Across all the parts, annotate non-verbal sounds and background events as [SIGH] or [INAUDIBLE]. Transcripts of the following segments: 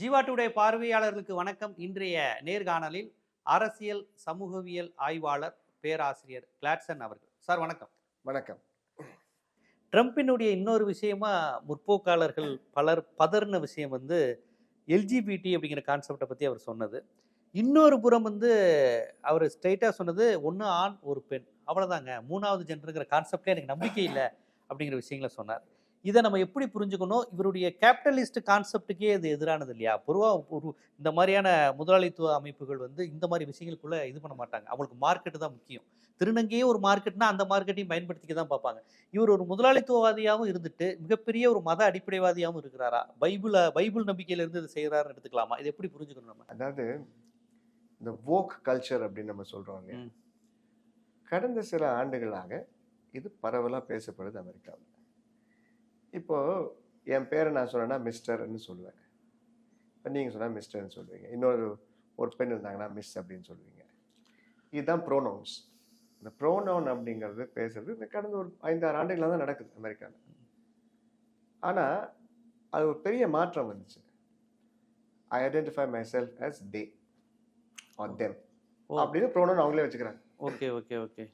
ஜீவாட்டுடைய பார்வையாளர்களுக்கு வணக்கம். இன்றைய நேர்காணலில் அரசியல் சமூகவியல் ஆய்வாளர் பேராசிரியர் கிளாட்சன் அவர்கள். சார் வணக்கம். வணக்கம். ட்ரம்பினுடைய இன்னொரு விஷயமா முற்போக்காளர்கள் பலர் பதறின விஷயம் வந்து எல்ஜிபிடி அப்படிங்கிற கான்செப்டை பற்றி அவர் சொன்னது. இன்னொரு புறம் வந்து அவர் ஸ்ட்ரைட்டாக சொன்னது ஒன்று ஆண் ஒரு பெண். அவ்வளோதாங்க மூணாவது ஜென்டருங்கிற கான்செப்டே எனக்கு நம்பிக்கை இல்லை அப்படிங்கிற விஷயங்களை சொன்னார். இதை நம்ம எப்படி புரிஞ்சுக்கணும்? இவருடைய கேபிட்டலிஸ்ட் கான்செப்டுக்கே இது எதிரானது இல்லையா? பொதுவாக ஒரு இந்த மாதிரியான முதலாளித்துவ அமைப்புகள் வந்து இந்த மாதிரி விஷயங்களுக்குள்ள இது பண்ண மாட்டாங்க. அவங்களுக்கு மார்க்கெட்டு தான் முக்கியம். திருநங்கையே ஒரு மார்க்கெட்னா அந்த மார்க்கெட்டையும் பயன்படுத்திக்க தான் பார்ப்பாங்க. இவர் ஒரு முதலாளித்துவவாதியாகவும் இருந்துட்டு மிகப்பெரிய ஒரு மத அடிப்படைவாதியாகவும் இருக்கிறாரா? பைபிள பைபிள் நம்பிக்கையில இருந்து இது செய்கிறாருன்னு எடுத்துக்கலாமா? இதை எப்படி புரிஞ்சுக்கணும் நம்ம? அதாவது இந்த வோக் கல்ச்சர் அப்படின்னு நம்ம சொல்றோம் இல்லையா? ம். கடந்த சில ஆண்டுகளாக இது பரவலாக பேசப்படுது அமெரிக்காவில். இப்போ என் பேரை நான் சொன்னேன்னா மிஸ்டர்னு சொல்லுவேன் இப்போ நீங்கள் சொன்னால் மிஸ்டர்னு சொல்லுவீங்க. இன்னொரு ஒரு பெண் இருந்தாங்கன்னா மிஸ் அப்படின்னு சொல்லுவீங்க. இதுதான் ப்ரோனவுன்ஸ் இந்த ப்ரோனவுன் அப்படிங்கிறது பேசுறது இந்த கடந்த ஒரு ஐந்தாறு ஆண்டுகளாக தான் நடக்குது அமெரிக்காவில் ஆனால் அது ஒரு பெரிய மாற்றம் வந்துச்சு. I identify my self as they are them ஓ. அப்படின்னு ப்ரோனவுன் அவங்களே வச்சுக்கிறாங்க. Okay okay okay.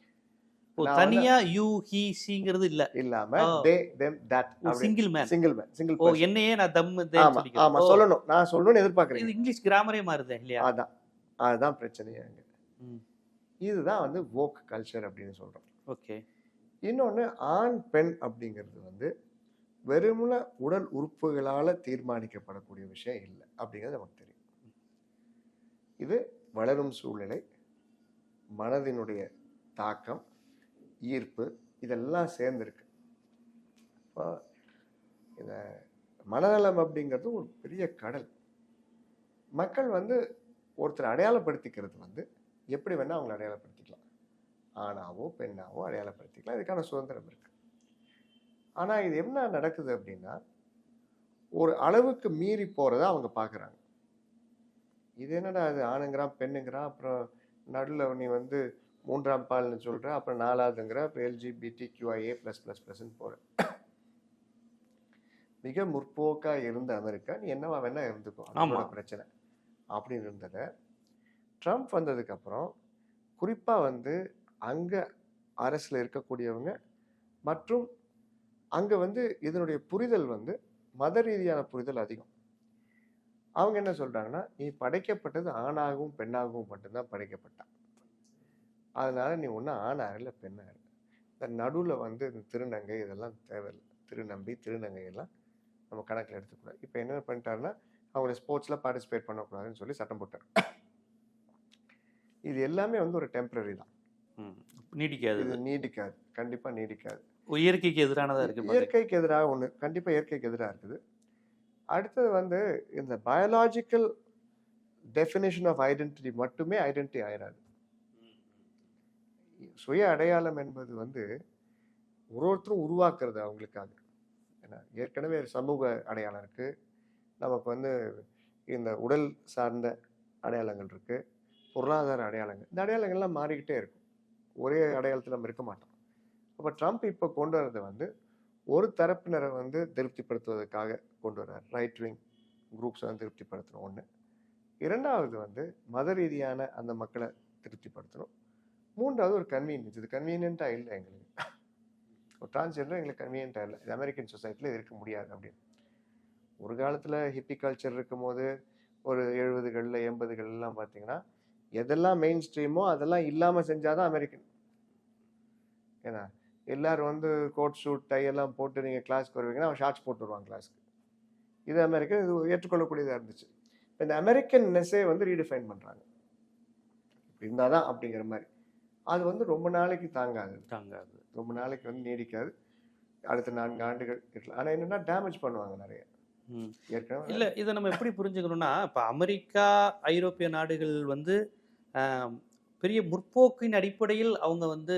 தனியா யூ ஹி சிங்கிறது இல்ல. இல்லாம. They them that single man single man single ஓ என்னையே நான் தம் ஆமா ஆமா சொல்லணும். நான் சொல்லணும்னு எதிர்பார்க்கறீங்க. இது இங்கிலீஷ் கிராமரே மாறுது இல்லையா? அதான். அதுதான் பிரச்சனையே. இதுதான் வந்து வோக் கல்ச்சர் அப்படின்னு சொல்றோம். ஓகே. இன்னொன்னு ஆண் பெண் அப்படிங்கிறது வந்து வெறுமன உடல் உறுப்புகளால தீர்மானிக்கப்படக்கூடிய விஷயம் இல்லை அப்படிங்கிறது நமக்கு தெரியும். இது வளரும் சூழ்நிலை மனதினுடைய தாக்கம் ஈர்ப்பு இதெல்லாம் சேர்ந்துருக்கு. இப்போ இந்த மனநலம் அப்படிங்கிறது ஒரு பெரிய கடல். மக்கள் வந்து ஒருத்தர் அடையாளப்படுத்திக்கிறது வந்து எப்படி வேணால் அவங்களை அடையாளப்படுத்திக்கலாம். ஆணாவோ பெண்ணாவோ அடையாளப்படுத்திக்கலாம். இதுக்கான சுதந்திரம் இருக்குது ஆனால் இது என்ன நடக்குது அப்படின்னா ஒரு அளவுக்கு மீறி போகிறத அவங்க பார்க்குறாங்க இது என்னடா அது ஆணுங்கிறான் பெண்ணுங்கிறான் அப்புறம் நடுவில் நீ வந்து மூன்றாம் பால்னு சொல்கிற அப்புறம் நாலாவதுங்கிற அப்புறம் எல்ஜிபிடி கியூஐஏ ப்ளஸ் ப்ளஸ் ப்ளஸ்ன்னு போகிற மிக முற்போக்கா இருந்த அமெரிக்கா நீ என்னவா வேணா இருந்துக்கோ அது ஆமா. உன்னோட பிரச்சனை. அப்படின்னு இருந்ததை ட்ரம்ப் வந்ததுக்கு அப்புறம் குறிப்பா வந்து அங்க அரசுல இருக்கக்கூடியவங்க மற்றும் அங்க வந்து இதனுடைய புரிதல் வந்து மத ரீதியான புரிதல் அதிகம். அவங்க என்ன சொல்றாங்கன்னா நீ படைக்கப்பட்டது ஆணாகவும் பெண்ணாகவும் மட்டும்தான் படைக்கப்பட்டான். அதனால நீ ஒன்றும் ஆணாக இல்லை பெண்ணாக இல்லை இந்த நடுவில் வந்து இந்த திருநங்கை இதெல்லாம் தேவையில்லை. திருநம்பி திருநங்கை எல்லாம் நம்ம கணக்கில் எடுத்துக்கூடாது. இப்போ என்ன பண்ணிட்டாருன்னா அவங்கள ஸ்போர்ட்ஸில் பார்ட்டிசிபேட் பண்ணக்கூடாதுன்னு சொல்லி சட்டம் போட்டார். இது எல்லாமே வந்து ஒரு டெம்பரரி தான். நீடிக்காது இது. நீடிக்காது. கண்டிப்பாக நீடிக்காது. இயற்கைக்கு எதிரானதா இருக்கு பாருங்க. இயற்கைக்கு எதிராக ஒன்று கண்டிப்பாக இயற்கைக்கு எதிராக இருக்குது. அடுத்தது வந்து இந்த பயாலாஜிக்கல் டெஃபினேஷன் ஆஃப் ஐடென்டிட்டி மட்டுமே ஐடென்டிட்டி ஆயிடாது சுய அடையாளம் என்பது வந்து ஒரு ஒருத்தரும் உருவாக்குறது அவங்களுக்காக. ஏன்னா ஏற்கனவே சமூக அடையாளம் இருக்குது நமக்கு வந்து இந்த உடல் சார்ந்த அடையாளங்கள் இருக்குது பொருளாதார அடையாளங்கள். இந்த அடையாளங்கள்லாம் மாறிக்கிட்டே இருக்கும். ஒரே அடையாளத்தில் நம்ம இருக்க மாட்டோம். அப்போ ட்ரம்ப் இப்போ கொண்டு வர்றது வந்து ஒரு தரப்பினரை வந்து திருப்திப்படுத்துவதற்காக கொண்டு வர்றார். ரைட் விங் குரூப்ஸ் வந்து திருப்திப்படுத்தணும். ஒன்று இரண்டாவது வந்து மத ரீதியான அந்த மக்களை திருப்திப்படுத்தணும். மூன்றாவது ஒரு கன்வீனியன்ஸ் இது கன்வீனியண்ட்டாக இல்லை எங்களுக்கு. ஒரு டிரான்ஸ்ஜெண்டர் எங்களுக்கு கன்வீனியண்ட்டாக இல்லை. இது அமெரிக்கன் சொசைட்டியில் இருக்க முடியாது அப்படின்னு. ஒரு காலத்தில் ஹிப்பி கல்ச்சர் இருக்கும்போது ஒரு எழுபதுகளில் எண்பதுகள்லாம் பார்த்தீங்கன்னா எதெல்லாம் மெயின் ஸ்ட்ரீமோ அதெல்லாம் இல்லாமல் செஞ்சால் தான் அமெரிக்கன் ஏன்னா எல்லாரும் வந்து கோட் ஷூட் டை எல்லாம் போட்டு நீங்கள் கிளாஸ்க்கு வருவீங்கன்னா அவன் ஷார்ட்ஸ் போட்டு வருவான் கிளாஸ்க்கு இது அமெரிக்கன் இது ஏற்றுக்கொள்ளக்கூடியதாக இருந்துச்சு. இப்போ இந்த அமெரிக்கன் நெஸ்ஸே வந்து ரீடிஃபைன் பண்ணுறாங்க இருந்தால் தான் அப்படிங்கிற மாதிரி. அது வந்து ரொம்ப நாளைக்கு தாங்காது. தாங்காது. ரொம்ப நாளைக்கு வந்து நீடிக்காது. அடுத்த நான்கு ஆண்டுகள் இருக்கலாம். ஆனால் என்னன்னா டேமேஜ் பண்ணுவாங்க நிறைய. ம். ஏற்கனவே இல்ல இதை நம்ம எப்படி புரிஞ்சுக்கணும்னா இப்ப அமெரிக்கா ஐரோப்பிய நாடுகள் வந்து பெரிய முற்போக்கின் அடிப்படையில் அவங்க வந்து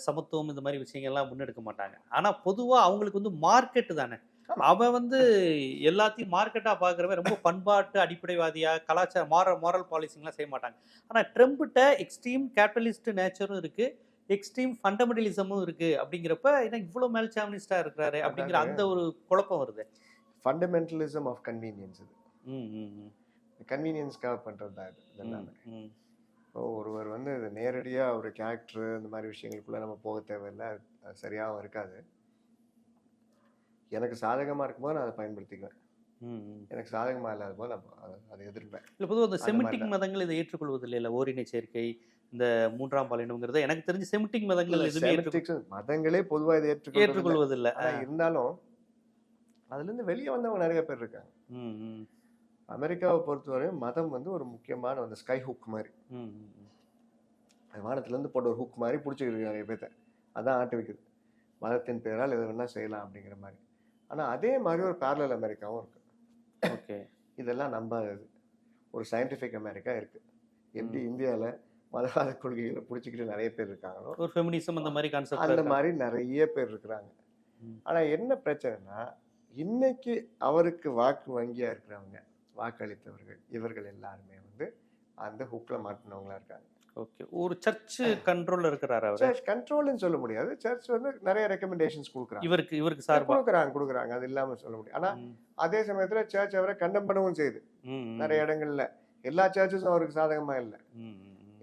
சமத்துவம் இந்த மாதிரி விஷயங்கள்லாம் முன்னெடுக்க மாட்டாங்க. ஆனா பொதுவா அவங்களுக்கு வந்து மார்க்கெட் தானே. அவன் வந்து எல்லாத்தையும் மார்க்கெட்டா பாக்குறவன் ரொம்ப பண்பாட்டு அடிப்படைவாதியா கலாச்சார மாரல் மாரல் பாலிசிங்லாம் செய்ய மாட்டாங்க. ஆனா ட்ரம்ப்கிட்ட எக்ஸ்ட்ரீம் கேபிட்டலிஸ்ட் நேச்சரும் இருக்கு எக்ஸ்ட்ரீம் ஃபண்டமெண்டலிசமும் இருக்கு அப்படிங்கிறப்ப என்ன இவ்வளவு மேல் சாமினிஸ்டா இருக்கிறாரு அப்படிங்கிற அந்த ஒரு குழப்பம் வருது. ஃபண்டமெண்டலிசம் ஆஃப் கன்வீனியன்ஸ் இது. ம் ம் ம். கன்வீனியன்ஸ்க்காக பண்ணுறது தான் இது. இதெல்லாமே ம் இப்போ ஒருவர் வந்து நேரடியாக ஒரு கேரக்டர் இந்த மாதிரி விஷயங்களுக்குள்ள நம்ம போக தேவையில்லை சரியாகவும் இருக்காது. எனக்கு சாதகமாக இருக்கும்போது நான் அதை பயன்படுத்திக்குவேன். எனக்கு சாதகமாக இல்லாத போது நான் அதை எதிர்ப்பேன். இல்லை பொதுவாக இந்த அந்த செமிட்டிக். மதங்கள் இதை ஏற்றுக்கொள்வதில்லை இல்லை? ஓரினை சேர்க்கை இந்த மூன்றாம் பாலினம்ங்கிறத எனக்கு தெரிஞ்சு செமிட்டிக் மதங்கள் எதுவுமே மதங்களே பொதுவாக இதை ஏற்றுக்கொள்வது ஏற்றுக்கொள்வதில்லை. இருந்தாலும் அதுலேருந்து வெளியே வந்தவங்க நிறைய பேர் இருக்காங்க. அமெரிக்காவை பொறுத்தவரையும் மதம் வந்து ஒரு முக்கியமான அந்த ஸ்கை ஹுக் மாதிரி. வானத்துலேருந்து போட்ட ஒரு ஹுக் மாதிரி பிடிச்சிக்கிட்டு நிறைய பேர்த்த. அதான் ஆட்டு வைக்குது மதத்தின் பேரால் எது வேணால் செய்யலாம் அப்படிங்கிற மாதிரி. ஆனால் அதே மாதிரி ஒரு பேரலல் அமெரிக்காவும் இருக்கு. ஓகே. இதெல்லாம் நம்பாதது. ஒரு சயின்டிஃபிக் அமெரிக்கா இருக்கு. எப்படி இந்தியாவில் மதவாத கொள்கைகளை பிடிச்சிக்கிட்டு நிறைய பேர் இருக்காங்களோ ஒரு ஃபெமினிசம் அந்த மாதிரி அந்த கான்செப்ட் மாதிரி நிறைய பேர் இருக்கிறாங்க. ம். ஆனா என்ன பிரச்சனைனா இன்னைக்கு அவருக்கு வாக்கு வங்கியா இருக்கிறவங்க வாக்களித்தவர்கள் இவர்கள் எல்லாருமே வந்து அந்த ஹுக்ல மாட்டினவங்களா இருக்காங்க. ஓகே. ஒரு சர்ச் கண்ட்ரோல்ல இருக்கிறாரு அவர். சர்ச் கண்ட்ரோல்னு சொல்ல முடியாது. சர்ச் வந்து நிறைய ரெக்கமெண்டேஷன்ஸ் கொடுக்குறாங்க. இவருக்கு இவருக்கு சார்பா? கொடுக்குறாங்க கொடுக்குறாங்க. அது இல்லாம சொல்ல முடியும் ஆனா அதே சமயத்துல சர்ச் அவரை கண்டம் பண்ணவும் செய்யுது. நிறைய இடங்கள்ல. எல்லா சர்ச்சஸும் அவருக்கு சாதகமா இல்லை.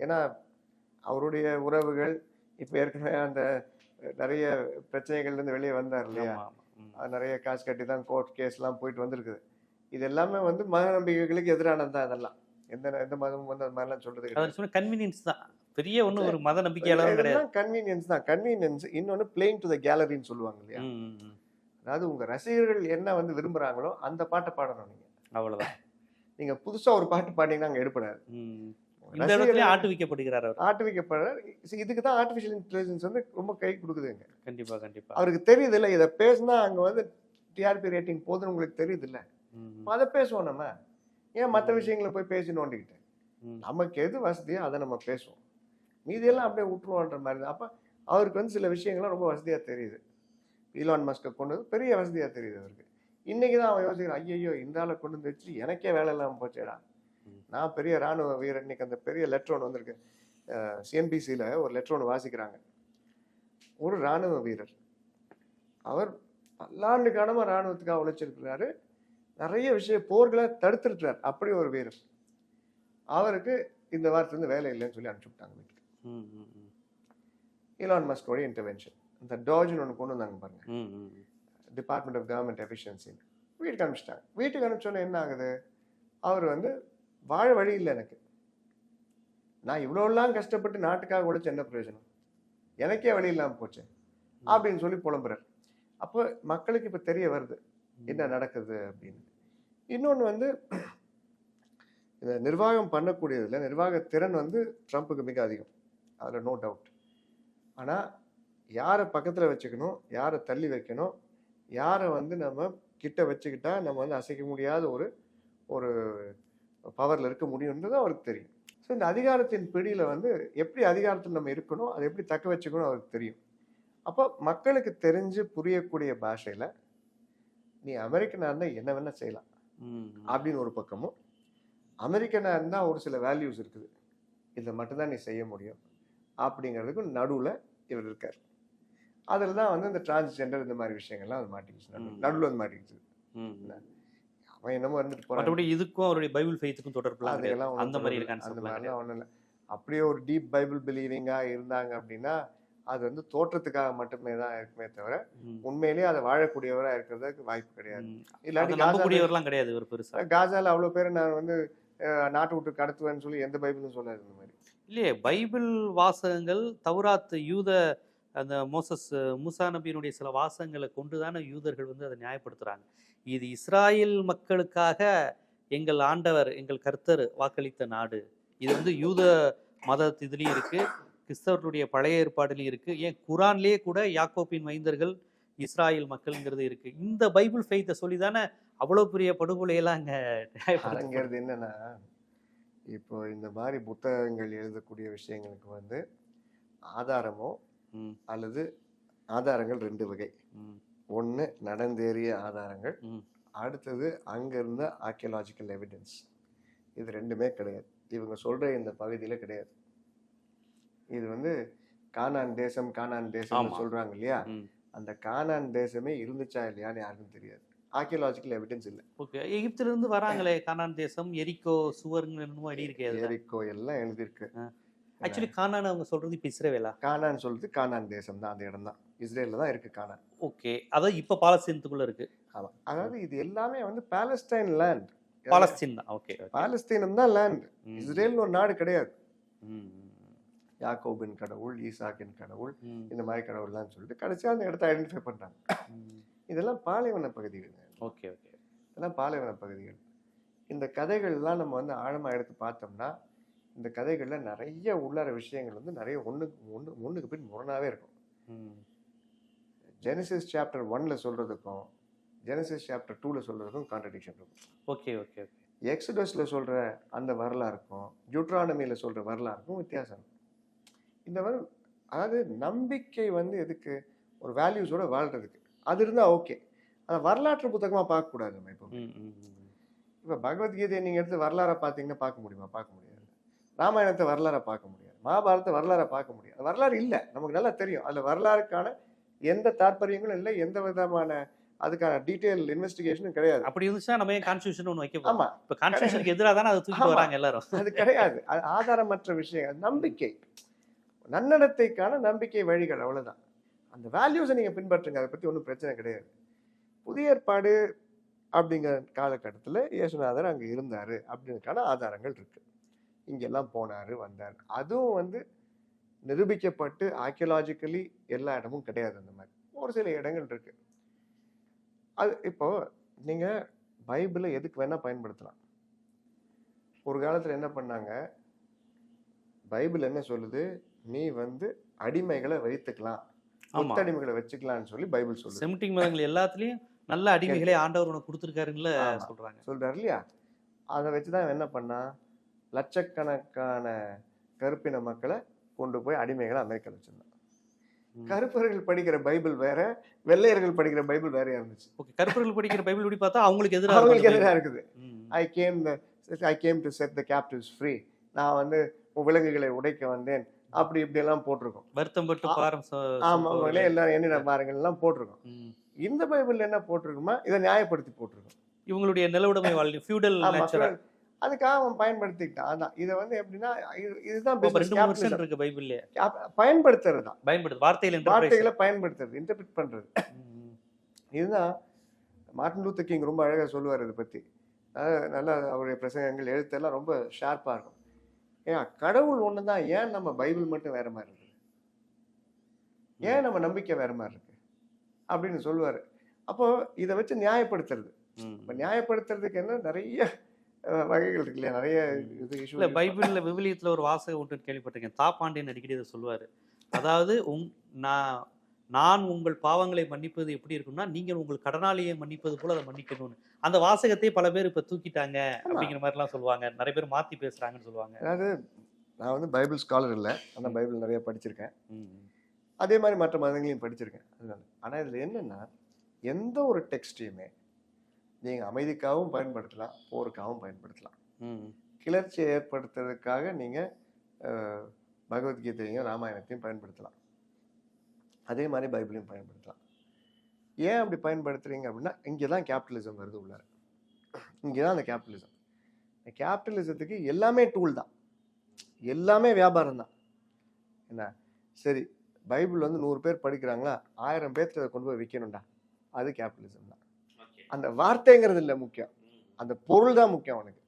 ஏன்னா அவருடைய உறவுகள் இப்ப ஏற்கனவே அந்த நிறைய பிரச்சனைகள்ல இருந்து வெளியே வந்தார் இல்லையா? நிறைய காசு கட்டி தான் கோர்ட் கேஸ்லாம் போயிட்டு வந்திருக்குது. இது எல்லாமே வந்து மத நம்பிக்கைகளுக்கு எதிரானது தான் இதெல்லாம். எந்த எந்த மதமும் வந்து அது மாதிரிலாம் சொல்றது கிடையாது. கன்வீனியன்ஸ் தான். பெரிய ஒன்றும் ஒரு மத நம்பிக்கையாளரும் கிடையாது. கன்வீனியன்ஸ் தான். கன்வீனியன்ஸ் இன்னொன்னு பிளேயிங் டு த கேலரின்னு சொல்லுவாங்க இல்லையா. அதாவது உங்க ரசிகர்கள் என்ன வந்து விரும்புறாங்களோ அந்த பாட்டை பாடணும் நீங்க. அவ்வளவுதான். [LAUGHS] நீங்க புதுசா ஒரு பாட்டு பாடினீங்கன்னா அங்க எடுப்படாது. இந்த இடத்துல ஆட்டு வைக்கப்படுகிறார் அவர். ஆட்டு வைக்கப்படுற இதுக்கு தான் ஆர்டிஃபிஷியல் இன்டெலிஜென்ஸ் வந்து ரொம்ப கை கொடுக்குதுங்க. கண்டிப்பா கண்டிப்பா. அவருக்கு தெரியுது இல்ல இதை பேசினா அங்க வந்து டிஆர்பி ரேட்டிங் போதுன்னு உங்களுக்கு தெரியுது இல்ல அதை பேசுவோம் நம்ம. ஏன் மற்ற விஷயங்களை போய் பேசி நோண்டிக்கிட்டு ம். நமக்கு எது வசதியோ அதை நம்ம பேசுவோம். மீதியெல்லாம் அப்படியே விட்டுருவோன்ற மாதிரி தான். அப்போ அவருக்கு வந்து சில விஷயங்கள்லாம் ரொம்ப வசதியாக தெரியுது. ஈலான் மஸ்கை கொண்டு வந்து பெரிய வசதியாக தெரியுது அவருக்கு. இன்னைக்கு தான் அவன் யோசிக்கிறான் ஐயோ இந்த ஆளை கொண்டு வந்து வச்சு எனக்கே வேலை இல்லாமல் போச்சேடா. நான் பெரிய ராணுவ வீரன் இன்னைக்கு அந்த பெரிய லெட்டர் ஒன்று வந்திருக்கு சிஎன்பிசியில் ஒரு லெட்டர் ஒன்று வாசிக்கிறாங்க. ஒரு ராணுவ வீரர். அவர் பல்லாண்டு காலமாக ராணுவத்துக்காக உழைச்சிருக்கிறாரு நிறைய விஷய போர்களை தடுத்துருக்கிறார். அப்படி ஒரு வீரர். அவருக்கு இந்த வாரத்துலேருந்து வேலை இல்லைன்னு சொல்லி அனுப்பிச்சு விட்டாங்க வீட்டுக்கு. ம், ம், ம். ஈலான் மஸ்கோட இன்டர்வென்ஷன் இந்த டாஜ்னு ஒன்று கொண்டு வந்தாங்க பாருங்க. டிபார்ட்மெண்ட் ஆஃப் கவர்மெண்ட் எஃபிஷியன்சி வீட்டுக்கு அனுப்பிச்சிட்டாங்க. வீட்டுக்கு அனுப்பிச்சோன்னே என்ன ஆகுது? அவர் வந்து வாழ வழி இல்லை எனக்கு. நான் இவ்வளோலாம் கஷ்டப்பட்டு நாட்டுக்காக உழைச்ச என்ன பிரயோஜனம்? எனக்கே வழி இல்லாமல் போச்சு. அப்படின்னு சொல்லி புலம்புறார். அப்போ மக்களுக்கு இப்போ தெரிய வருது. என்ன நடக்குது அப்படின்னு. இன்னொன்று வந்து இந்த நிர்வாகம் பண்ணக்கூடியதில் நிர்வாக திறன் வந்து ட்ரம்ப்புக்கு மிக அதிகம். அதில் நோ டவுட் ஆனால் யாரை பக்கத்தில் வச்சுக்கணும் யாரை தள்ளி வைக்கணும் யாரை வந்து நம்ம கிட்ட வச்சுக்கிட்டா நம்ம வந்து அசைக்க முடியாத ஒரு ஒரு பவரில் இருக்க முடியுன்றது அவருக்கு தெரியும். ஸோ இந்த அதிகாரத்தின் பிடியில் வந்து எப்படி அதிகாரத்தில் நம்ம இருக்கணும் அதை எப்படி தக்க வச்சுக்கணும் அவருக்கு தெரியும். அப்போ மக்களுக்கு தெரிஞ்சு புரியக்கூடிய பாஷையில் நீ அமெரிக்கனாக இருந்தால் என்ன வேணால் செய்யலாம். அப்படின்னு ஒரு பக்கமும். அமெரிக்கனாக இருந்தால் ஒரு சில வேல்யூஸ் இருக்குது. இதை மட்டும்தான் நீ செய்ய முடியும். அப்படிங்கிறதுக்கு நடுவில் இவர் இருக்கார். அதில் தான் வந்து இந்த டிரான்ஸ்ஜெண்டர் இந்த மாதிரி விஷயங்கள்லாம் அது மாட்டிக்கிச்சு. நடுவில் வந்து மாட்டிக்கிச்சு. அவன் என்னமோ இருந்துட்டு போறான். இதுக்கும் அவருடைய பைபிள் ஃபெய்த்துக்கும் கிடையாது. அதெல்லாம் அந்த மாதிரி தொடர்பு- அந்த மாதிரிலாம் ஒன்றும் இல்லை. அப்படியே ஒரு டீப் பைபிள் பிலீவிங்காக இருந்தாங்க அப்படின்னா அது வந்து தோற்றத்துக்காக மட்டுமே தான் இருக்குமே தவிர உண்மையிலேயே அதை வாழக்கூடியவராக இருக்கிறதுக்கு வாய்ப்பு கிடையாது. இல்லாட்டி நம்பக்கூடியவர்லாம் கிடையாது இவர் பெருசா. காசால அவ்வளோ பேர் நான் வந்து நாட்டை விட்டு கடத்துவேன்னு சொல்லி எந்த பைபிளும் சொல்லாது இந்த மாதிரி. இல்லையே பைபிள் வாசகங்கள் தௌராத் யூத அந்த மோசஸ் மூசா நபியினுடைய சில வாசகங்களை கொண்டு தானே யூதர்கள் வந்து அதை நியாயப்படுத்துறாங்க. இது இஸ்ராயேல் மக்களுக்காக எங்கள் ஆண்டவர் எங்கள் கர்த்தர் வாக்களித்த நாடு. இது வந்து யூத மத இதுலேயும் இருக்கு. கிறிஸ்தவர்களுடைய பழைய ஏற்பாடுலையும் இருக்கு. ஏன்? குரான்லேயே கூட யாக்கோப்பின் மைந்தர்கள் இஸ்ராயேல் மக்கள்ங்கிறது இருக்கு. இந்த பைபிள் ஃபெய்த்தை சொல்லி தானே அவ்வளோ பெரிய படுகொலையெல்லாம் அங்கே அரங்கிறது என்னன்னா இப்போ இந்த மாதிரி புத்தகங்கள் எழுதக்கூடிய விஷயங்களுக்கு வந்து ஆதாரமோ அல்லது ஆதாரங்கள் ரெண்டு வகை. ஒன்று நடந்தேறிய ஆதாரங்கள் ம். அடுத்தது அங்கிருந்த ஆர்கியலாஜிக்கல் எவிடன்ஸ் இது ரெண்டுமே கிடையாது. இவங்க சொல்ற இந்த பகுதியில கிடையாது. இது வந்து கானான் தேசம் கானான் தேசம். சொல்றாங்க இல்லையா? அந்த கானான் தேசமே இருந்துச்சா இல்லையான்னு யாருக்கும் தெரியாது. ஆர்கியலாஜிக்கல் எவிடன்ஸ் இல்லை. ஓகே. எகிப்துல இருந்து வராங்களே கானான் தேசம் எரிக்கோ சுவருங்க என்னமோ அடி இருக்கே எரிக்கோ எல்லாம் எழுதியிருக்கு. ஆக்சுவலி கானான் அவங்க சொல்றது இப்ப இஸ்ரேவேலா? கானான் சொல்றது கானான் தேசம் தான் அந்த இடம் தான் இஸ்ரேலில் தான் இருக்கு கானான் ஓகே. அதான் இப்ப பாலஸ்தீனத்துக்குள்ள இருக்கு. ஆமாம் அதாவது இது எல்லாமே வந்து பாலஸ்டைன் லேண்ட் பாலஸ்தீன் தான். ஓகே பாலஸ்தீனம் தான் லேண்ட் இஸ்ரேல்னு ஒரு நாடு கிடையாது. யாக்கோபின் கடவுள் ஈசாக்கின் கடவுள் இந்த மாதிரி கடவுள்லாம் சொல்லிட்டு கடைசியாக அந்த இடத்த ஐடென்டிஃபை பண்றாங்க. ம். இதெல்லாம் பாலைவன பகுதிகள். Okay okay. இதெல்லாம் பாலைவன பகுதிகள். இந்த கதைகள்லாம் நம்ம வந்து ஆழமாக எடுத்து பார்த்தோம்னா இந்த கதைகளில் நிறைய உள்ளார விஷயங்கள் வந்து நிறைய ஒன்றுக்கு ஒன்று ஒன்றுக்கு பின் முரணாவே இருக்கும். ஜெனசிஸ் சாப்டர் ஒன்ல சொல்றதுக்கும் ஜெனசிஸ் சாப்டர் டூல சொல்றதுக்கும் கான்ட்ரடிக்ஷன் இருக்கும். Okay okay okay. எக்ஸடஸ்ல சொல்ற அந்த வரலாறுக்கும் ஜூட்ரானமியில சொல்ற வரலாறுக்கும் வித்தியாசம். இருக்கும் இந்த வர அதாவது நம்பிக்கை வந்து எதுக்கு? ஒரு வேல்யூஸோட வாழ்றதுக்கு. அது இருந்தா ஓகே அதை வரலாற்று புத்தகமா பார்க்க கூடாது நம்ம இப்போ. இப்ப பகவத்கீதையை நீங்க எடுத்து வரலாறை பார்த்தீங்கன்னா பார்க்க முடியுமா? பார்க்க முடியாது. ராமாயணத்தை வரலாறை பார்க்க முடியாது. மகாபாரத வரலாறை பார்க்க முடியாது. வரலாறு இல்லை. நமக்கு நல்லா தெரியும். அதுல வரலாறுக்கான எந்த தாற்பயங்களும் இல்லை எந்த விதமான அதுக்கான டீட்டெயில் இன்வெஸ்டிகேஷனும் கிடையாது. அப்படி இருந்துச்சுன்னா நம்ம ஏன் கான்ஸ்டியூஷன் ஒன்று வைக்க ஆமா. இப்ப கான்ஸ்டியூஷனுக்கு எதிராக தானே அதை ஆமா. வராங்க எல்லாரும். அது கிடையாது. அது ஆதாரமற்ற விஷயம் நம்பிக்கை. நன்னடத்தைக்கான நம்பிக்கை வழிகள் அவ்வளோதான் அந்த வேல்யூஸை நீங்கள் பின்பற்றுங்க. அதை பற்றி ஒன்றும் பிரச்சனை கிடையாது. புதிய ஏற்பாடு அப்படிங்கிற காலகட்டத்தில் இயேசுநாதர் அங்கே இருந்தார் அப்படின்றதுக்கான ஆதாரங்கள் இருக்குது இங்கெல்லாம் போனார் வந்தார். அதுவும் வந்து நிரூபிக்கப்பட்டு ஆர்கியலாஜிக்கலி எல்லா இடமும் கிடையாது அந்த மாதிரி. ஒரு சில இடங்கள் இருக்குது அது இப்போ நீங்கள் பைபிளை எதுக்கு வேணால் பயன்படுத்தலாம். ஒரு காலத்தில் என்ன பண்ணாங்க? பைபிள் என்ன சொல்லுது? நீ வந்து அடிமைகளை வைத்துக்கலாம் கொத்தடிமைகளை வச்சுக்கலாம்னு சொல்லி பைபிள் சொல்லுது. செமிட்டிக் மதங்கள் எல்லாத்துலயும் நல்ல அடிமைகளே ஆண்டவர் உனக்கு கொடுத்துருக்காருன்னு ஆமா. சொல்றாங்க. சொல்றாரு இல்லையா? அதை வச்சுதான் என்ன பண்ணா? லட்சக்கணக்கான கருப்பின மக்களை கொண்டு போய் அடிமைகளை அமெரிக்கால வச்சிருந்தான். கருப்பர்கள் படிக்கிற பைபிள் வேற வெள்ளையர்கள் படிக்கிற பைபிள் வேறையா இருந்துச்சு. ஓகே கருப்பர்கள் படிக்கிற பைபிள் படி பார்த்தா அவங்களுக்கு எதிராக அவங்களுக்கு எதிராக இருக்குது. I came I came to set the captives free நான் வந்து விலங்குகளை உடைக்க வந்தேன். அப்படி இப்படி எல்லாம் போட்டிருக்கோம். வருத்தம் பட்டு ஆமா. உங்களே எல்லாரும் என்ன பாருங்கள் எல்லாம் போட்டிருக்கோம். இந்த பைபிள்ல என்ன போட்டிருக்குமா? இதை நியாயப்படுத்தி போட்டிருக்கோம். இவங்களுடைய நிலவுடைமை வாழ்க்கை ஃபியூடல் அதுக்காக அவன் பயன்படுத்திக்கிட்டான். அதான் இதை வந்து எப்படின்னா இது- இதுதான். இருக்கு பைபிள்ல பயன்படுத்துறது தான். பயன்படுது வார்த்தையில். வார்த்தைகளை பயன்படுத்துறது இன்டர்பிரட் பண்றது. இதுதான் மார்ட்டின் லூத்தர் கிங் ரொம்ப அழகா சொல்லுவார் இதை பத்தி. அதாவது நல்லா அவருடைய பிரசங்கங்கள் எழுத்தெல்லாம் ரொம்ப ஷார்ப்பா இருக்கும். ஏன் கடவுள் ஒன்று தான் ஏன் நம்ம பைபிள் மட்டும் வேற மாதிரி இருக்கு? ஏன் நம்ம நம்பிக்கை வேற மாதிரி இருக்கு? அப்படின்னு சொல்லுவாரு. அப்போ இதை வச்சு நியாயப்படுத்துறது. இப்போ நியாயப்படுத்துறதுக்கு என்ன? நிறைய வகைகள் இருக்கு இல்லையா? நிறைய இது இல்ல இஷ்யூ பைபிள்ல விவிலியத்துல ஒரு வாசகம் ஒன்று கேள்விப்பட்டிருக்கேன். தாப்பாண்டியன் அடிக்கடி இதை சொல்லுவாரு. அதாவது உங் நான் நான் உங்கள் பாவங்களை மன்னிப்பது எப்படி இருக்கும்னா நீங்கள் உங்கள் கடனாளியை மன்னிப்பது போல அதை மன்னிக்கணும்னு. அந்த வாசகத்தையே பல பேர் இப்ப தூக்கிட்டாங்க அப்படிங்கிற மாதிரிலாம் சொல்லுவாங்க. நிறைய பேர் மாத்தி பேசுறாங்கன்னு சொல்லுவாங்க. அதாவது நான் வந்து பைபிள் ஸ்காலர் இல்லை. ஆனால் பைபிள் நிறைய படிச்சிருக்கேன். அதே மாதிரி மற்ற மதங்களையும் படிச்சிருக்கேன். அதனால. ஆனால் இதில் என்னன்னா எந்த ஒரு டெக்ஸ்டையுமே நீங்கள் அமைதிக்காகவும் பயன்படுத்தலாம் போருக்காகவும் பயன்படுத்தலாம். கிளர்ச்சியை ஏற்படுத்துறதுக்காக நீங்கள் பகவத்கீதையும் ராமாயணத்தையும் பயன்படுத்தலாம். அதே மாதிரி பைபிளையும் பயன்படுத்தலாம். ஏன் அப்படி பயன்படுத்துறீங்க அப்படின்னா இங்கே தான் கேபிட்டலிசம் வருது உள்ளார. இங்கே தான் அந்த கேபிட்டலிசம் இந்த கேபிட்டலிசத்துக்கு எல்லாமே டூல் தான். எல்லாமே வியாபாரம் தான். என்ன? சரி பைபிள் வந்து நூறு பேர் படிக்கிறாங்களா? ஆயிரம் பேர்த்து அதை கொண்டு போய் விற்கணும்டா அது கேபிட்டலிசம் தான். அந்த வார்த்தைங்கிறது இல்லை முக்கியம். அந்த பொருள் தான் முக்கியம் அவனுக்கு.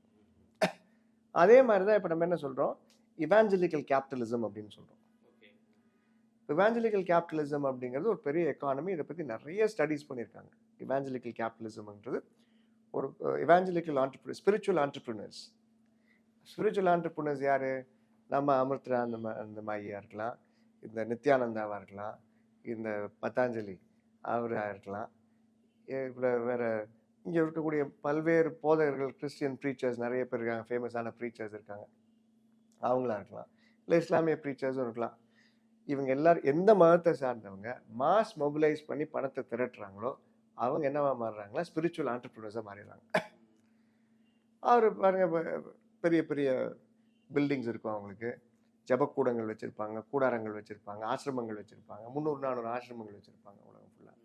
அதே மாதிரி தான் இப்போ நம்ம என்ன சொல்கிறோம் இவாஞ்சலிக்கல் கேபிட்டலிசம் அப்படின்னு சொல்கிறோம் இவாஞ்சலிக்கல் கேபிட்டலிசம் அப்படிங்கிறது ஒரு பெரிய எக்கானமி இதை பற்றி நிறைய ஸ்டடீஸ் பண்ணியிருக்காங்க. இவாஞ்சலிக்கல் கேபிட்டலிசம்ன்றது ஒரு evangelical entrepreneur spiritual entrepreneurs spiritual entrepreneurs யார்? நம்ம அமிர்தா அந்த அந்த மாயியா இருக்கலாம். இந்த நித்யானந்தாவாக இருக்கலாம். இந்த பத்தாஞ்சலி அவராக இருக்கலாம். இவ்வளோ வேறு இங்கே இருக்கக்கூடிய பல்வேறு போதகர்கள் கிறிஸ்டியன் ப்ரீச்சர்ஸ் நிறைய பேர் இருக்காங்க. ஃபேமஸான ப்ரீச்சர்ஸ் இருக்காங்க. அவங்களா இருக்கலாம். இல்லை இஸ்லாமிய ப்ரீச்சர்ஸும் இருக்கலாம். இவங்க எல்லாரும் எந்த மதத்தை சார்ந்தவங்க மாஸ் மொபிலைஸ் பண்ணி பணத்தை திரட்டுறாங்களோ அவங்க என்னவா மாறுறாங்களா ஸ்பிரிச்சுவல் ஆண்டர்பிரினர்ஸாக மாறிடுறாங்க. அவர் பாருங்க பெரிய பெரிய பில்டிங்ஸ் இருக்கும் அவங்களுக்கு. ஜபக்கூடங்கள் வச்சுருப்பாங்க கூடாரங்கள் வச்சுருப்பாங்க ஆசிரமங்கள் வச்சுருப்பாங்க முந்நூறு நானூறு ஆசிரமங்கள் வச்சுருப்பாங்க உலகம் ஃபுல்லாக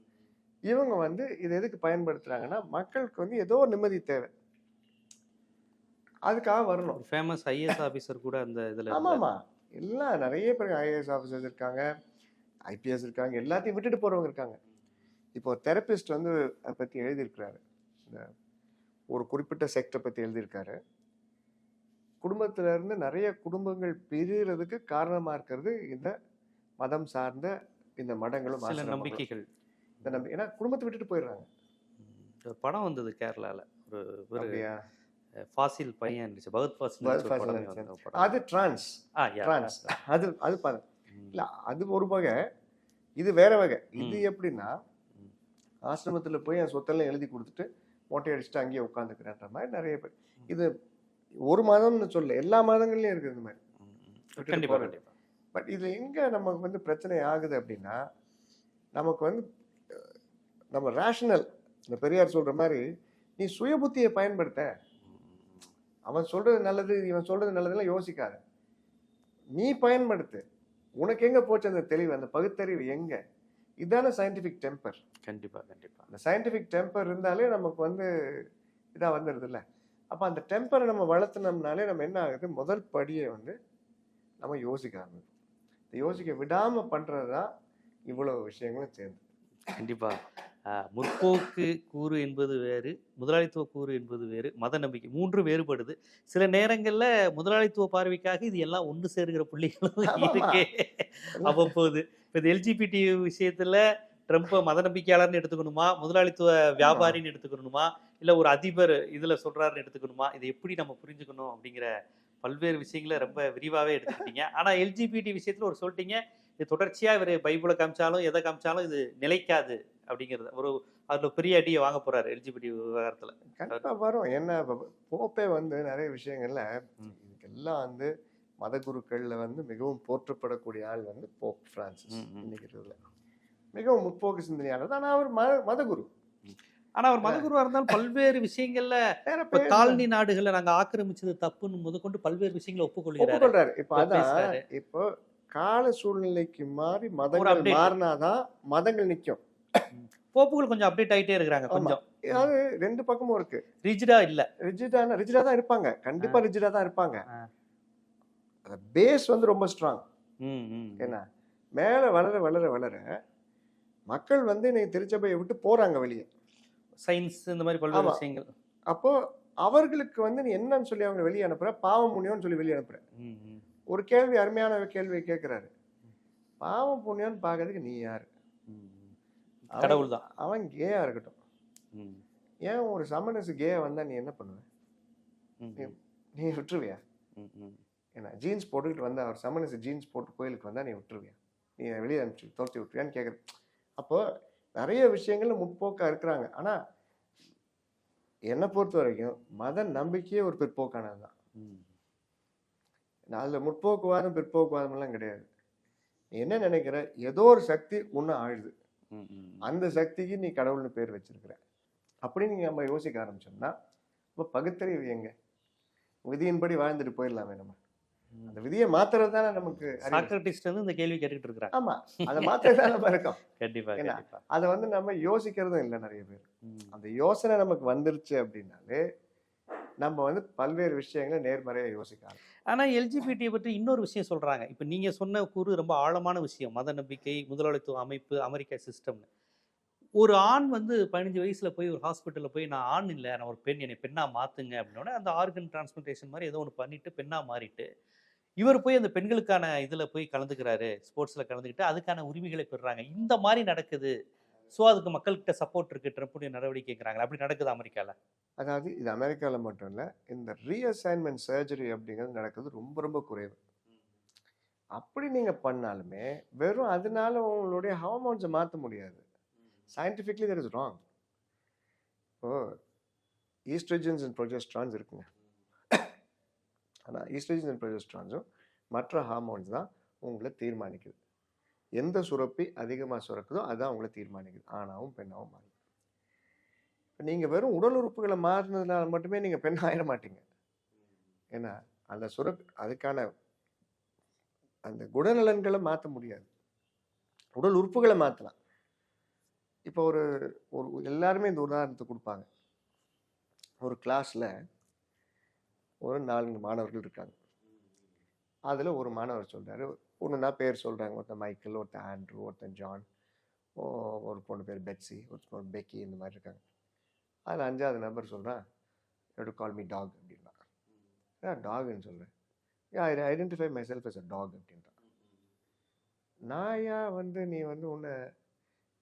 இவங்க வந்து இதை எதுக்கு பயன்படுத்துறாங்கன்னா மக்களுக்கு வந்து ஏதோ நிம்மதி தேவை. அதுக்காக வரணும். ஃபேமஸ் ஐஏஎஸ் ஆபீசர் கூட அந்த இதுல ஆமா இருந்தாரு. எல்லாம் நிறைய பேர் ஐஏஎஸ் ஆஃபீஸர்ஸ் இருக்காங்க ஐபிஎஸ் இருக்காங்க எல்லாத்தையும் விட்டுட்டு போறவங்க இருக்காங்க. இப்போ தெரபிஸ்ட் வந்து அதை பத்தி எழுதியிருக்கிறாரு. இந்த ஒரு குறிப்பிட்ட செக்டரை பத்தி எழுதியிருக்காரு. குடும்பத்துல இருந்து நிறைய குடும்பங்கள் பிரியறதுக்கு காரணமா இருக்கிறது இந்த மதம் சார்ந்த இந்த மடங்களும் சில. நம்பிக்கைகள். இந்த நம்பி ஏன்னா குடும்பத்தை விட்டுட்டு போயிடுறாங்க. படம் வந்தது கேரளால. ஒரு ஃபாசில் பையன் இருந்துச்சு பகத் ஃபாசில். அது டிரான்ஸ். டிரான்ஸ் அது அது பாருங்க. இல்ல அது ஒரு வகை இது வேற வகை இது. எப்படின்னா. ஆசிரமத்துல போய் என் சொத்தெல்லாம் எழுதி கொடுத்துட்டு மொட்டை அடிச்சுட்டு அங்கேயே உட்காந்துக்கிறேன்ற மாதிரி நிறைய பேர் இது ஒரு மதம்னு சொல்ல எல்லா மதங்கள்லயும் இருக்குது இந்த மாதிரி ம், ம். விட்டுட்டு கண்டிப்பா போறது. கண்டிப்பா பட் இதுல எங்க நமக்கு வந்து பிரச்சனை ஆகுது அப்படின்னா நமக்கு வந்து நம்ம ரேஷனல் இந்த பெரியார் சொல்ற மாதிரி நீ சுய புத்தியை பயன்படுத்த அவன் சொல்றது நல்லது இவன் சொல்றது நல்லதுலாம் யோசிக்காத. நீ பயன்படுத்து. உனக்கு எங்க போச்சு அந்த தெளிவு? அந்த பகுத்தறிவு எங்க? இதான சயின்டிபிக் டெம்பர் ம். கண்டிப்பா கண்டிப்பா. அந்த சயின்டிபிக் டெம்பர் இருந்தாலே நமக்கு வந்து இதா வந்துடுது இல்ல அப்ப அந்த டெம்பரை நம்ம வளர்த்துனோம்னாலே நம்ம என்ன ஆகுது? முதல் படியை வந்து நம்ம யோசிக்க ஆரம்பிக்கும் இந்த யோசிக்க விடாம பண்றதுதான் இவ்வளவு விஷயங்களும் சேர்ந்து. கண்டிப்பா. ஆஹ், முற்போக்கு கூறு என்பது வேறு முதலாளித்துவ கூறு என்பது வேறு மத நம்பிக்கை மூன்று வேறுபடுது. சில நேரங்கள்ல முதலாளித்துவ பார்வைக்காக இது எல்லாம் ஒன்று சேருகிற புள்ளிகளும். இருக்கே. அவ்வப்போது. இப்போ இந்த எல்ஜிபிடி விஷயத்துல ட்ரம்ப்பை மத நம்பிக்கையாளர்னு எடுத்துக்கணுமா? முதலாளித்துவ வியாபாரின்னு எடுத்துக்கணுமா? இல்ல ஒரு அதிபர் இதுல சொல்றாருன்னு எடுத்துக்கணுமா? இதை எப்படி நம்ம புரிஞ்சுக்கணும் அப்படிங்கிற பல்வேறு விஷயங்களை ரொம்ப விரிவாவே எடுத்துக்கிட்டீங்க. ஆனா எல்ஜிபிடி விஷயத்துல ஒரு சொல்லிட்டீங்க இது தொடர்ச்சியா இவர் பைபிளை காமிச்சாலும் எதை காமிச்சாலும் இது நிலைக்காது. அப்படிங்கிறது. ஒரு அதுல பெரிய அடியை வாங்க போறாரு எல்ஜிபிடி விவகாரத்துல. கண்டிப்பா வரும். என்ன போப்பே வந்து நிறைய விஷயங்கள்ல. இதுக்கெல்லாம் வந்து மதகுருக்கள்ல வந்து மிகவும் போற்றப்படக்கூடிய ஆள் வந்து போப் பிரான்சிஸ். இன்னைக்கு மிகவும் முற்போக்கு சிந்தனையாளர். ஆனா அவர் மத மதகுரு. ஆனா அவர் மதகுருவா இருந்தாலும் பல்வேறு விஷயங்கள்ல இப்ப காலனி நாடுகளை நாங்க ஆக்கிரமிச்சது தப்புன்னு முதற்கொண்டு பல்வேறு விஷயங்களை ஒப்புக்கொள்கிறாரு. இப்ப அதான். இப்போ கால சூழ்நிலைக்கு மாறி மதங்கள். மாறினாதான் மதங்கள் நிக்கும். போப்புகள் கொஞ்சம் அப்டேட் ஆயிட்டே இருக்கிறாங்க. கொஞ்சம். அது ரெண்டு பக்கமும் இருக்கு. ரிஜிடா இல்ல. ரிஜிடான ரிஜிடா தான் இருப்பாங்க. கண்டிப்பா ரிஜிடா தான் இருப்பாங்க. பேஸ் வந்து ரொம்ப ஸ்ட்ராங் ம், ம். என்ன மேல வளர வளர வளர மக்கள் வந்து இன்னைக்கு திருச்சபையை விட்டு போறாங்க வெளியே. சயின்ஸ் இந்த மாதிரி பல்வேறு. விஷயங்கள். அப்போ அவர்களுக்கு வந்து நீ என்னன்னு சொல்லி அவங்க வெளியே அனுப்புற பாவம் புண்ணியம்னு சொல்லி வெளியே அனுப்புற. ஒரு கேள்வி அருமையான கேள்வி கேட்கிறாரு. பாவம் புண்ணியம்னு பார்க்கறதுக்கு நீ யாரு? கடவுள் தான். அவன் கேயா இருக்கட்டும். ஏன் ஒரு சமனசு கேயா வந்தா நீ என்ன பண்ணுவ? நீ விட்டுருவியா. ஏன்னா ஜீன்ஸ் போட்டுக்கிட்டு வந்தா அவர் சமனசு ஜீன்ஸ் போட்டு கோயிலுக்கு வந்தா நீ விட்டுருவியா? நீ வெளியே அனுப்பிச்சு துரத்தி விட்டுருவியான்னு கேட்குறது அப்போ நிறைய விஷயங்கள்ல முற்போக்கா இருக்கிறாங்க. ஆனா என்னை பொறுத்த வரைக்கும் மத நம்பிக்கையே ஒரு பிற்போக்கானது தான். அதில் முற்போக்குவாதம் பிற்போக்குவாதம் எல்லாம் கிடையாது என்ன நினைக்கிற? ஏதோ ஒரு சக்தி உன்னை ஆழுது. அந்த சக்திக்கு நீ கடவுள்னு பேர் வச்சிருக்கிற. அப்படின்னு நீங்க நம்ம யோசிக்க ஆரம்பிச்சோம்னா இப்போ பகுத்தறிவு எங்க? விதியின்படி வாழ்ந்துட்டு போயிடலாமே நம்ம. அந்த விதியை மாத்துறது தானே நமக்கு. சாக்ரட்டிஸ்ட் வந்து இந்த கேள்வி கேட்டுக்கிட்டு இருக்கிறாங்க. ஆமா அதை மாத்துறது தான் நம்ம இருக்கோம். [LAUGHS] கண்டிப்பா அதை வந்து நம்ம யோசிக்கிறதும் இல்லை நிறைய பேர். அந்த யோசனை நமக்கு வந்துருச்சு அப்படின்னாலே நம்ம வந்து பல்வேறு விஷயங்களை நேர்மறையாக யோசிக்கலாம் ஆனால் எல்ஜிபிடியை பற்றி இன்னொரு விஷயம் சொல்கிறாங்க இப்போ நீங்கள் சொன்ன கூறு ரொம்ப ஆழமான விஷயம். மத நம்பிக்கை முதலாளித்துவ அமைப்பு அமெரிக்கா சிஸ்டம்னு ஒரு ஆண் வந்து பதினஞ்சு வயசில் போய் ஒரு ஹாஸ்பிட்டலில் போய் நான் ஆண் இல்லை. நான் ஒரு பெண். என்னை பெண்ணாக மாற்றுங்க அப்படின்னோடனே அந்த ஆர்கன் டிரான்ஸ்பிளேஷன் மாதிரி ஏதோ ஒன்று பண்ணிட்டு பெண்ணாக மாறிட்டு இவர் போய் அந்த பெண்களுக்கான இதில் போய் கலந்துக்கிறாரு ஸ்போர்ட்ஸில் கலந்துக்கிட்டு அதுக்கான உரிமைகளை பெறுறாங்க. இந்த மாதிரி நடக்குது. ஸோ அதுக்கு மக்கள்கிட்ட சப்போர்ட் இருக்குது ட்ரம்ப்புடைய நடவடிக்கைங்கிறாங்க அப்படி நடக்குது அமெரிக்காவில் அதாவது இது அமெரிக்காவில் மட்டும் இல்லை இந்த ரீஅசைன்மெண்ட் சர்ஜரி அப்படிங்கிறது நடக்கிறது ரொம்ப ரொம்ப குறைவு. அப்படி நீங்கள் பண்ணாலுமே வெறும் அதனால உங்களுடைய ஹார்மோன்ஸை மாற்ற முடியாது. சயின்டிஃபிக்லி தெர் இஸ் ராங் இப்போ ஈஸ்ட்ரஜன்ஸ் அண்ட் ப்ரொஜெஸ்ட்ரான்ஸ் இருக்குங்க. ஆனால் ஈஸ்ட்ரஜன்ஸ் அண்ட் ப்ரொஜெஸ்ட்ரான்ஸும் மற்ற ஹார்மோன்ஸ் தான் உங்களை தீர்மானிக்குது. எந்த சுரப்பி அதிகமாக சுரக்குதோ அதுதான் அவங்கள தீர்மானிக்குது. ஆணாவும் பெண்ணாவும் மாறி. இப்போ நீங்கள் வெறும் உடல் உறுப்புகளை மாறினதுனால மட்டுமே நீங்கள் பெண் ஆயிட மாட்டீங்க. ஏன்னா அந்த சுரப் அதுக்கான அந்த குணநலன்களை மாற்ற முடியாது. உடல் உறுப்புகளை மாற்றலாம் இப்போ ஒரு ஒரு எல்லாருமே இந்த உதாரணத்தை கொடுப்பாங்க. ஒரு கிளாஸில் ஒரு நான்கு மாணவர்கள் இருக்காங்க. அதில் ஒரு மாணவர் சொல்கிறாரு ஒன்றுனா பேர் சொல்றாங்க. ஒருத்தன் மைக்கேல் ஒருத்தன் ஆண்ட்ரூ ஒருத்தன் ஜான். ஓ- ஒரு பொண்ணு பேர் பெட்ஸி ஒரு பொண்ணு பெக்கி இந்த மாதிரி இருக்காங்க. அதில் அஞ்சாவது நபர் சொல்றான் டு கால் மீ. டாக் அப்படின்னா ஏன் டாக்னு சொல்றேன் I identify my self as a dog அப்படின்றான் ஏன் வந்து நீ வந்து உன்னை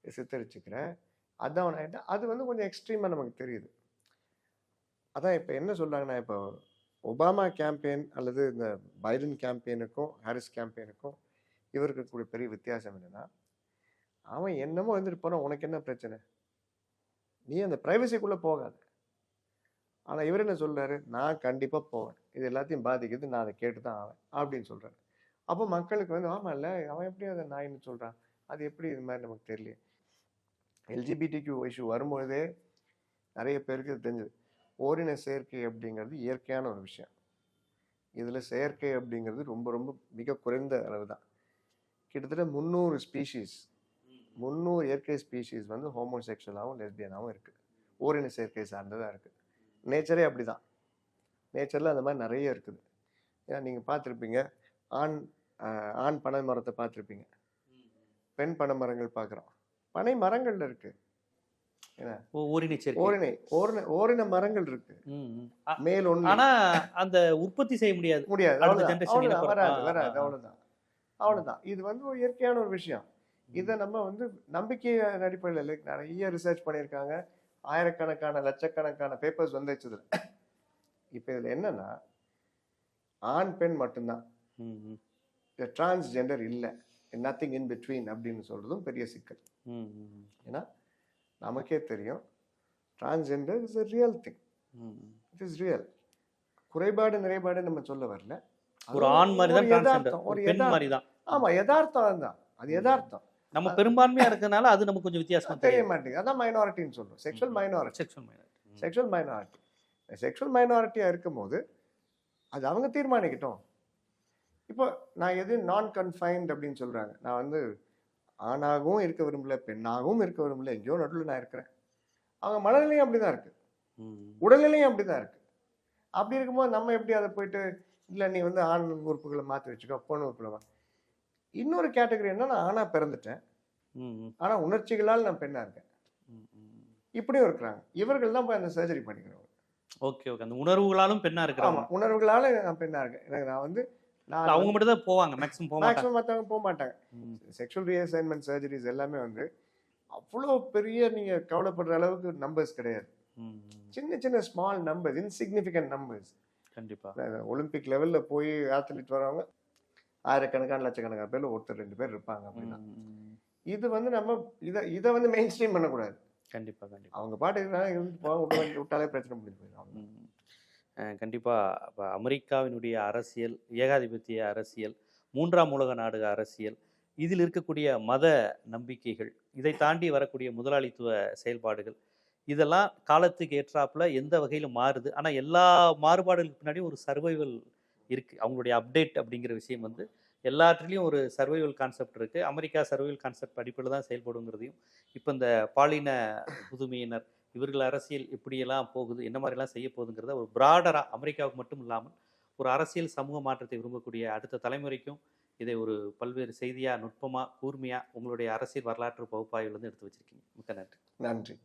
சித்தரிச்சுக்கிற? அதான் அது வந்து கொஞ்சம் எக்ஸ்ட்ரீமாக நமக்கு தெரியுது. அதான் இப்போ என்ன சொல்றாங்கன்னா இப்போ ஒபாமா கேம்பெயின் அல்லது இந்த பைடன் கேம்பெயினுக்கும் ஹாரிஸ் கேம்பெயினுக்கும் இவருக்கு கூடிய பெரிய வித்தியாசம் என்னென்னா அவன் என்னமோ வந்துட்டு போனால் உனக்கு என்ன பிரச்சனை? நீ அந்த ப்ரைவசிக்குள்ளே போகாத. ஆனால் இவர் என்ன சொல்கிறாரு நான் கண்டிப்பாக போவேன். இது எல்லாத்தையும் பாதிக்குது நான் அதை கேட்டு தான் ஆவேன் அப்படின்னு சொல்கிறாரு அப்போ மக்களுக்கு வந்து ஆமாம் இல்லை அவன் எப்படி அதை நாயின்னு சொல்கிறான் அது எப்படி இது மாதிரி நமக்கு தெரியல எல்ஜிபிடிக்கு இஷ்யூ வரும்பொழுதே நிறைய பேருக்கு தெரிஞ்சது. ஓரின சேர்க்கை அப்படிங்கிறது இயற்கையான ஒரு விஷயம். இதில் செயற்கை அப்படிங்கிறது ரொம்ப ரொம்ப மிக குறைந்த அளவு தான் கிட்டத்தட்ட முந்நூறு ஸ்பீஷீஸ் முந்நூறு இயற்கை ஸ்பீஷீஸ் வந்து ஹோமோசெக்சுவலாகவும் லெஸ்பியனாகவும் இருக்குது ஓரின சேர்க்கை சார்ந்ததாக இருக்குது நேச்சரே அப்படி தான் நேச்சரில் அந்த மாதிரி நிறைய இருக்குது. ஏன்னா நீங்கள் பார்த்துருப்பீங்க ஆண் ஆண் பனை மரத்தை பார்த்துருப்பீங்க. பெண் பனை மரங்கள் பார்க்குறோம். பனை மரங்கள் இருக்குது ஓரினை சேர்க்கை. ஓரினை ஓரின ஓரின மரங்கள் இருக்கு. மேல் ஒன்று ஆனா அந்த உற்பத்தி செய்ய முடியாது. முடியாது. அவ்வளவுதான். வராது வராது. அவ்வளவுதான். அவ்வளவுதான். இது வந்து ஒரு இயற்கையான ஒரு விஷயம். இதை நம்ம வந்து நம்பிக்கை அடிப்படையில் நிறைய ரிசர்ச் பண்ணியிருக்காங்க. ஆயிரக்கணக்கான லட்சக்கணக்கான பேப்பர்ஸ் வந்துச்சு இதுல இப்போ இதுல என்னன்னா ஆண் பெண் மட்டும்தான். டிரான்ஸ்ஜெண்டர் இல்லை. நத்திங் இன் பிட்வீன் அப்படின்னு சொல்றதும் பெரிய சிக்கல். ஏன்னா நமக்கே தெரியும். Transgender is a real thing. It is real குறைபாடு நிறைபாடு நம்ம சொல்ல வரல. ஒரு ஆண் மாதிரி தான் ஒரு யதார்த்தம், ஒரு. மாதிரி தான் ஆமா யதார்த்தம் தான் அது யதார்த்தம். நம்ம பெரும்பான்மையா இருக்கறனால அது நமக்கு கொஞ்சம் வித்தியாசமா தெரிய மாட்டேங்குது. அதான் மைனாரிட்டின்னு சொல்றோம். Sexual minority sexual minority sexual minority sexual மைனாரிட்டியா இருக்கும்போது அது அவங்க தீர்மானிக்கட்டும். இப்போ நான் எது நான் கன்ஃபைன்ட் அப்படின்னு சொல்றாங்க. நான் வந்து ஆணாகவும் இருக்க விரும்பல பெண்ணாகவும் இருக்க விரும்பல எங்கேயோ நடுவில் நான் இருக்கிறேன். அவங்க மனநிலையும் அப்படிதான் இருக்கு. உடல்நிலையும் அப்படிதான் இருக்கு. அப்படி இருக்கும்போது நம்ம எப்படி அதை போயிட்டு இல்லை நீ வந்து ஆண் உறுப்புகளை மாற்றி வச்சுக்கோ பொண்ணு உறுப்புகளை இன்னொரு கேட்டகரி என்ன நான் ஆணா பிறந்துட்டேன். ஆனா உணர்ச்சிகளால் நான் பெண்ணா இருக்கேன். இப்படியும் இருக்கிறாங்க. இவர்கள் தான் போய் அந்த சர்ஜரி பண்ணிக்கிறவங்க. Okay okay. அந்த உணர்வுகளாலும் பெண்ணா ஆமா இருக்கிறாங்க உணர்வுகளால நான் பெண்ணா இருக்கேன். எனக்கு நான் வந்து அவங்க மட்டும் தான் போவாங்க மேக்ஸிமம் போக மேக்ஸிமம் மற்றவங்க போக மாட்டாங்க. செக்ஷுவல் ரீஅசைன்மெண்ட் சர்ஜரிஸ் எல்லாமே வந்து அவ்வளோ பெரிய நீங்க கவலைப்படுற அளவுக்கு நம்பர்ஸ் கிடையாது. சின்ன சின்ன ஸ்மால் நம்பர்ஸ் இன்சிக்னிஃபிகண்ட் நம்பர்ஸ் கண்டிப்பா. ஒலிம்பிக் லெவல்ல போய் ஆத்லீட் வரவங்க ஆயிரக்கணக்கான லட்சக்கணக்கான பேர்ல ஒருத்தர் ரெண்டு பேர் இருப்பாங்க அப்படின்னா. இது வந்து நம்ம இதை இதை வந்து மெயின் ஸ்ட்ரீம் பண்ணக்கூடாது. கண்டிப்பா கண்டிப்பா. அவங்க இருந்துட்டு போவாங்க விட்டு விட்டாலே பிரச்சனை முடிஞ்சு போயிடும். கண்டிப்பாக அமெரிக்காவினுடைய அரசியல் ஏகாதிபத்திய அரசியல் மூன்றாம் உலக நாடு அரசியல் இதில் இருக்கக்கூடிய மத நம்பிக்கைகள் இதை தாண்டி வரக்கூடிய முதலாளித்துவ செயல்பாடுகள் இதெல்லாம் காலத்துக்கு ஏற்றாப்புல எந்த வகையில் மாறுது. ஆனால் எல்லா மாறுபாடுகளுக்கு பின்னாடி ஒரு சர்வைவல் இருக்குது அவங்களுடைய அப்டேட் அப்படிங்கிற விஷயம் வந்து எல்லாத்துலேயும் ஒரு சர்வைவல் கான்செப்ட் இருக்குது அமெரிக்கா சர்வைவல் கான்செப்ட் அடிப்படையில் தான் செயல்படுங்கிறதையும் இப்போ இந்த பாலின புதுமையினர் இவர்கள் அரசியல் இப்படியெல்லாம் போகுது என்ன மாதிரிலாம் செய்ய போகுதுங்கிறத ஒரு பிராடராக அமெரிக்காவுக்கு மட்டும் இல்லாமல் ஒரு அரசியல் சமூக மாற்றத்தை விரும்பக்கூடிய அடுத்த தலைமுறைக்கும் இதை ஒரு பல்வேறு செய்தியாக நுட்பமாக கூர்மையாக உங்களுடைய அரசியல் வரலாற்று பகுப்பாய்வுலேருந்து எடுத்து வச்சிருக்கீங்க. மிக்க நன்றி. நன்றி.